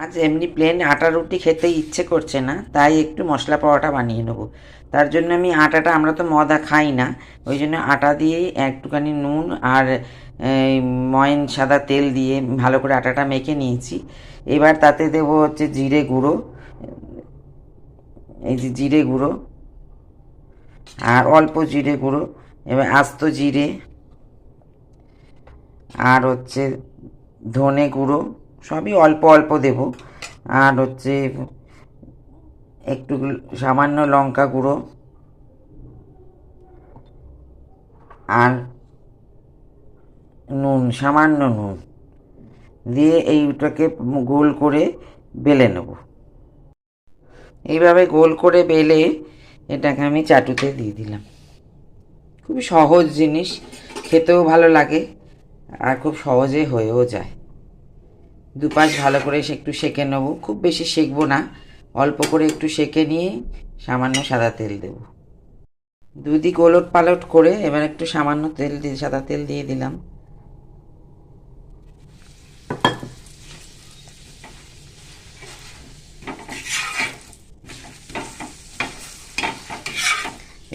আজ এমনি প্লেন আটা রুটি খেতে ইচ্ছে করছে না, তাই একটু মশলা পরোটা বানিয়ে নেব। তার জন্য আমি আটাটা, আমরা তো ময়দা খাই না, ওই জন্য আটা দিয়েই একটুখানি নুন আর ময়ন সাদা তেল দিয়ে ভালো করে আটাটা মেখে নিয়েছি। এবার তাতে দেবো হচ্ছে জিরে গুঁড়ো, এই যে জিরে গুঁড়ো আর অল্প জিরে গুঁড়ো, এবার আস্ত জিরে আর হচ্ছে ধনে গুঁড়ো সবই অল্প অল্প দেব। আর হচ্ছে একটু সামান্য লঙ্কা গুঁড়ো। আর নুন, সামান্য নুন। দিয়ে এইটাকে গোল করে বেলে নেব। এইভাবে গোল করে বেলে এটাকে আমি চাটুতে দিয়ে দিলাম। খুবই সহজ জিনিস, খেতেও ভালো লাগে আর খুব সহজে হয়েও যায়। দুপাশ ভালো করে একটু সেঁকে নেব। খুব বেশি সেঁকবো না। অল্প করে একটু সেঁকে নিয়ে সামান্য সাদা তেল দেব। দুদিক ওলট পালট করে এবার একটু সামান্য তেল দিয়ে, সাদা তেল দিয়ে দিলাম।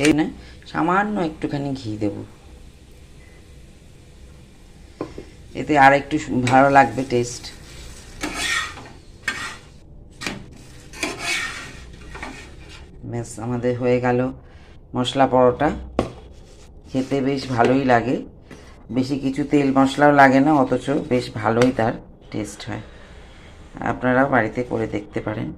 এই না, সামান্য একটুখানি ঘি দেব। এতে আর একটু ভালো লাগবে টেস্ট ব্যাস, আমাদের হয়ে গেল মশলা পরোটা। খেতে বেশ ভালোই লাগে। বেশি কিছু তেল মশলাও লাগে না, অথচ বেশ ভালোই তার টেস্ট হয়। আপনারাও বাড়িতে করে দেখতে পারেন।